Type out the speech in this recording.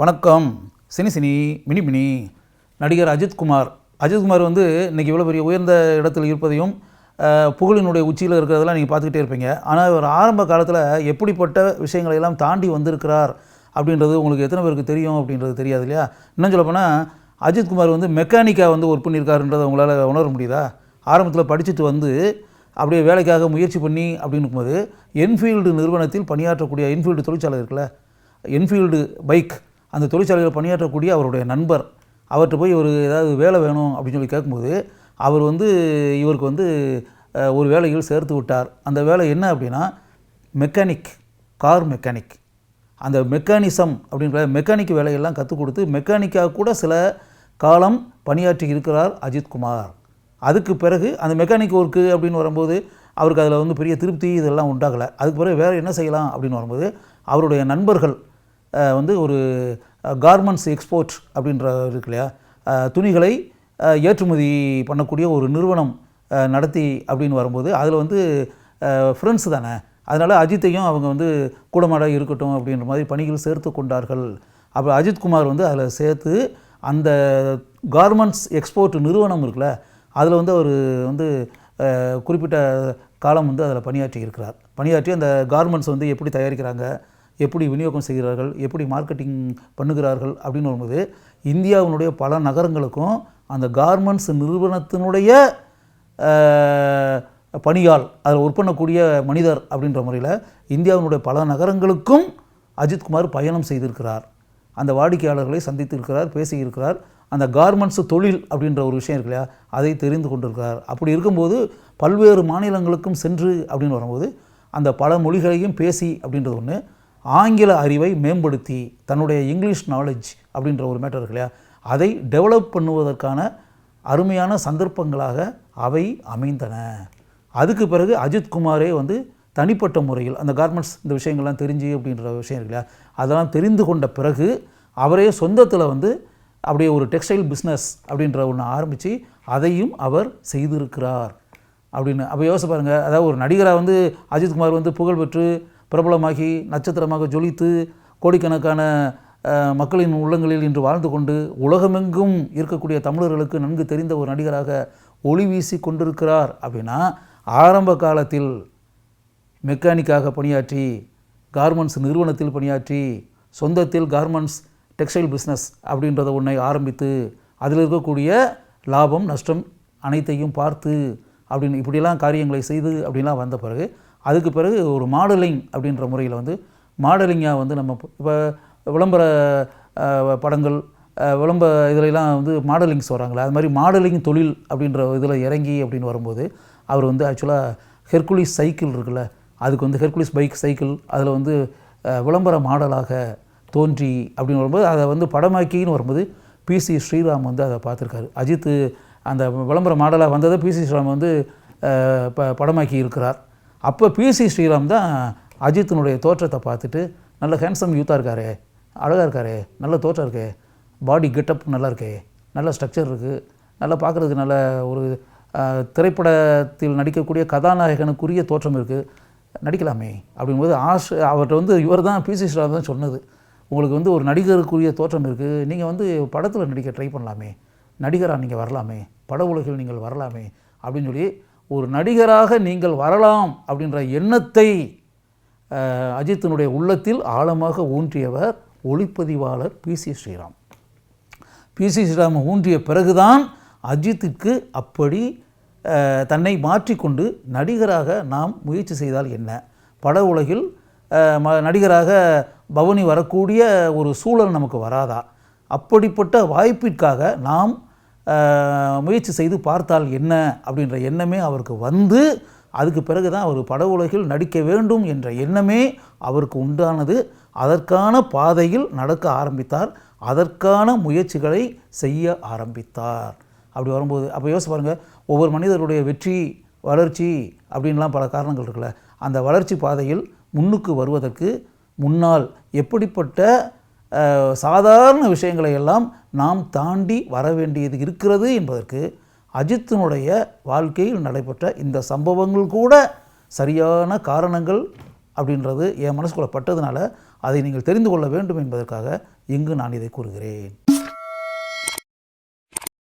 வணக்கம். Cine cine mini mini. நடிகர் அஜித்குமார் அஜித்குமார் வந்து இன்றைக்கி இவ்வளோ பெரிய உயர்ந்த இடத்தில் இருப்பதையும் புகழினுடைய உச்சியில் இருக்கிறதெல்லாம் நீங்கள் பார்த்துக்கிட்டே இருப்பீங்க. ஆனால் இவர் ஆரம்ப காலத்தில் எப்படிப்பட்ட விஷயங்களை எல்லாம் தாண்டி வந்திருக்கிறார் அப்படின்றது உங்களுக்கு எத்தனை பேருக்கு தெரியும் அப்படின்றது தெரியாது இல்லையா? இன்னும் சொல்லப்போனால் அஜித்குமார் வந்து மெக்கானிக்காக வந்து ஒர்க் பண்ணியிருக்காருன்றதை உங்களால் உணர முடியுதா? ஆரம்பத்தில் படிச்சுட்டு வந்து அப்படியே வேலைக்காக முயற்சி பண்ணி அப்படின்னு இருக்கும்போது என்ஃபீல்டு நிறுவனத்தில் பணியாற்றக்கூடிய என்ஃபீல்டு தொழிற்சாலை இருக்குல்ல என்ஃபீல்டு பைக் அந்த தொழிற்சாலையில் பணியாற்றக்கூடிய அவருடைய நண்பர் அவர்கிட்ட போய் ஒரு ஏதாவது வேலை வேணும் அப்படின்னு சொல்லி கேட்கும்போது அவர் வந்து இவருக்கு வந்து ஒரு வேலையில் சேர்த்து விட்டார். அந்த வேலை என்ன அப்படின்னா மெக்கானிக் கார் மெக்கானிக் அந்த மெக்கானிசம் அப்படின்ற மெக்கானிக் வேலையெல்லாம் கற்றுக் கொடுத்து மெக்கானிக்காக கூட சில காலம் பணியாற்றி இருக்கிறார் அஜித்குமார் அதுக்கு பிறகு அந்த மெக்கானிக் ஒர்க்கு அப்படின்னு வரும்போது அவருக்கு அதில் வந்து பெரிய திருப்தி இதெல்லாம் உண்டாகலை. அதுக்கு பிறகு வேறு என்ன செய்யலாம் அப்படின்னு வரும்போது அவருடைய நண்பர்கள் வந்து ஒரு கார்மெண்ட்ஸ் எக்ஸ்போர்ட் அப்படின்ற இருக்கு இல்லையா? துணிகளை ஏற்றுமதி பண்ணக்கூடிய ஒரு நிறுவனம் நடத்தி அப்படின்னு வரும்போது அதில் வந்து ஃப்ரெண்ட்ஸ் தானே? அதனால் அஜித்தையும் அவங்க வந்து கூடமாட இருக்கட்டும் அப்படின்ற மாதிரி பணிகள் சேர்த்து கொண்டார்கள். அப்போ அஜித்குமார் வந்து அதில் சேர்த்து அந்த கார்மெண்ட்ஸ் எக்ஸ்போர்ட் நிறுவனம் இருக்குல்ல அதில் வந்து அவர் வந்து குறிப்பிட்ட காலம் வந்து அதில் பணியாற்றி இருக்கிறார். பணியாற்றி அந்த கார்மெண்ட்ஸ் வந்து எப்படி தயாரிக்கிறாங்க எப்படி விநியோகம் செய்கிறார்கள் எப்படி மார்க்கெட்டிங் பண்ணுகிறார்கள் அப்படின்னு வரும்போது இந்தியாவினுடைய பல நகரங்களுக்கும் அந்த கார்மெண்ட்ஸ் நிறுவனத்தினுடைய பணியால் அதில் ஒர்க் பண்ணக்கூடிய மனிதர் அப்படின்ற முறையில் இந்தியாவினுடைய பல நகரங்களுக்கும் அஜித்குமார் பயணம் செய்திருக்கிறார். அந்த வாடிக்கையாளர்களை சந்தித்திருக்கிறார் பேசியிருக்கிறார். அந்த கார்மெண்ட்ஸ் தொழில் அப்படின்ற ஒரு விஷயம் இருக்கு இல்லையா அதை தெரிந்து கொண்டிருக்கிறார். அப்படி இருக்கும்போது பல்வேறு மாநிலங்களுக்கும் சென்று அப்படின்னு வரும்போது அந்த பல மொழிகளையும் பேசி அப்படின்றது ஒன்று ஆங்கில அறிவை மேம்படுத்தி தன்னுடைய இங்கிலீஷ் நாலேஜ் அப்படின்ற ஒரு மேட்டர் இருக்கு இல்லையா? அதை டெவலப் பண்ணுவதற்கான அருமையான சந்தர்ப்பங்களாக அவை அமைந்தன. அதுக்கு பிறகு அஜித்குமாரே வந்து தனிப்பட்ட முறையில் அந்த கார்மெண்ட்ஸ் இந்த விஷயங்கள்லாம் தெரிஞ்சு அப்படின்ற விஷயம் இருக்கு இல்லையா? அதெல்லாம் தெரிந்து கொண்ட பிறகு அவரே சொந்தத்தில் வந்து அப்படியே ஒரு டெக்ஸ்டைல் பிஸ்னஸ் அப்படின்ற ஒன்று ஆரம்பித்து அதையும் அவர் செய்திருக்கிறார் அப்படின்னு. அப்போ யோசிச்சு பாருங்கள் அதாவது ஒரு நடிகராக வந்து அஜித்குமார் வந்து புகழ் பெற்று பிரபலமாகி நட்சத்திரமாக ஜொலித்து கோடிக்கணக்கான மக்களின் உள்ளங்களில் இன்று வாழ்ந்து கொண்டு உலகமெங்கும் இருக்கக்கூடிய தமிழர்களுக்கு நன்கு தெரிந்த ஒரு நடிகராக ஒளி வீசி கொண்டிருக்கிறார் அப்படின்னா ஆரம்ப காலத்தில் மெக்கானிக்காக பணியாற்றி கார்மெண்ட்ஸ் நிறுவனத்தில் பணியாற்றி சொந்தத்தில் கார்மெண்ட்ஸ் டெக்ஸ்டைல் பிஸ்னஸ் அப்படின்றத ஒன்றை ஆரம்பித்து அதில் இருக்கக்கூடிய லாபம் நஷ்டம் அனைத்தையும் பார்த்து அப்படின்னு இப்படிலாம் காரியங்களை செய்து அப்படின்லாம் வந்த பிறகு அதுக்கு பிறகு ஒரு மாடலிங் அப்படின்ற முறையில் வந்து மாடலிங்காக வந்து நம்ம இப்போ விளம்பர படங்கள் அஹ், விளம்பர இதிலெல்லாம் வந்து மாடலிங்ஸ் வராங்களே அது மாதிரி மாடலிங் தொழில் அப்படின்ற இதில் இறங்கி அப்படின்னு வரும்போது அவர் வந்து ஆக்சுவலாக ஹெர்குலிஸ் சைக்கிள் இருக்குல்ல அதுக்கு வந்து ஹெர்குலிஸ் பைக் சைக்கிள் அதில் வந்து விளம்பர மாடலாக தோன்றி அப்படின்னு வரும்போது அதை வந்து படமாக்கின்னு வரும்போது பிசி ஸ்ரீராம் வந்து அதை பார்த்துருக்காரு. அஜித் அந்த விளம்பர மாடலாக வந்ததை பிசி ஸ்ரீராம் வந்து ப படமாக்கி இருக்கிறார். அப்போ பிசி ஸ்ரீராம் தான் அஜித்தினுடைய தோற்றத்தை பார்த்துட்டு நல்ல ஹேண்ட்ஸம் யூத்தாக இருக்காரே அழகாக இருக்காரே நல்ல தோற்றம் இருக்கே பாடி கெட்டப் நல்லா இருக்கே நல்ல ஸ்ட்ரக்சர் இருக்குது நல்லா பார்க்குறதுக்கு நல்ல ஒரு திரைப்படத்தில் நடிக்கக்கூடிய கதாநாயகனுக்குரிய தோற்றம் இருக்குது நடிக்கலாமே அப்படிங்கும்போது ஆஷ் அவர்கிட்ட வந்து இவர் தான் பிசி ஸ்ரீராம் தான் சொன்னது. உங்களுக்கு வந்து ஒரு நடிகருக்குரிய தோற்றம் இருக்குது நீங்கள் வந்து படத்தில் நடிக்க ட்ரை பண்ணலாமே நடிகராக நீங்கள் வரலாமே பட உலகில் நீங்கள் வரலாமே அப்படின்னு சொல்லி ஒரு நடிகராக நீங்கள் வரலாம் அப்படின்ற எண்ணத்தை அஜித்தினுடைய உள்ளத்தில் ஆழமாக ஊன்றியவர் ஒளிப்பதிவாளர் PC Sreeram. P C Sreeram ஊன்றிய பிறகுதான் அஜித்துக்கு அப்படி தன்னை மாற்றிக்கொண்டு நடிகராக நாம் முயற்சி செய்தால் என்ன? பட உலகில் ம- நடிகராக பவனி வரக்கூடிய ஒரு சூழல் நமக்கு வராதா? அப்படிப்பட்ட வாய்ப்பிற்காக நாம் முயற்சி செய்து பார்த்தால் என்ன அப்படின்ற எண்ணமே அவருக்கு வந்து அதுக்கு பிறகு தான் அவர் பட உலகில் நடிக்க வேண்டும் என்ற எண்ணமே அவருக்கு உண்டானது. அதற்கான பாதையில் நடக்க ஆரம்பித்தார். அதற்கான முயற்சிகளை செய்ய ஆரம்பித்தார். அப்படி வரும்போது அப்போ யோசிச்சு பாருங்கள் ஒவ்வொரு மனிதருடைய வெற்றி வளர்ச்சி அப்படின்லாம் பல காரணங்கள் இருக்குல்ல. அந்த வளர்ச்சி பாதையில் முன்னுக்கு வருவதற்கு முன்னால் எப்படிப்பட்ட சாதாரண விஷயங்களை எல்லாம் நாம் தாண்டி வர வேண்டியது இருக்கிறது என்பதற்கு அஜித்தினுடைய வாழ்க்கையில் நடைபெற்ற இந்த சம்பவங்கள் கூட சரியான காரணங்கள் அப்படின்றது என் மனசுக்குள்ளே பட்டதுனால அதை நீங்கள் தெரிந்து கொள்ள வேண்டும் என்பதற்காக இங்கு நான் இதை கூறுகிறேன்.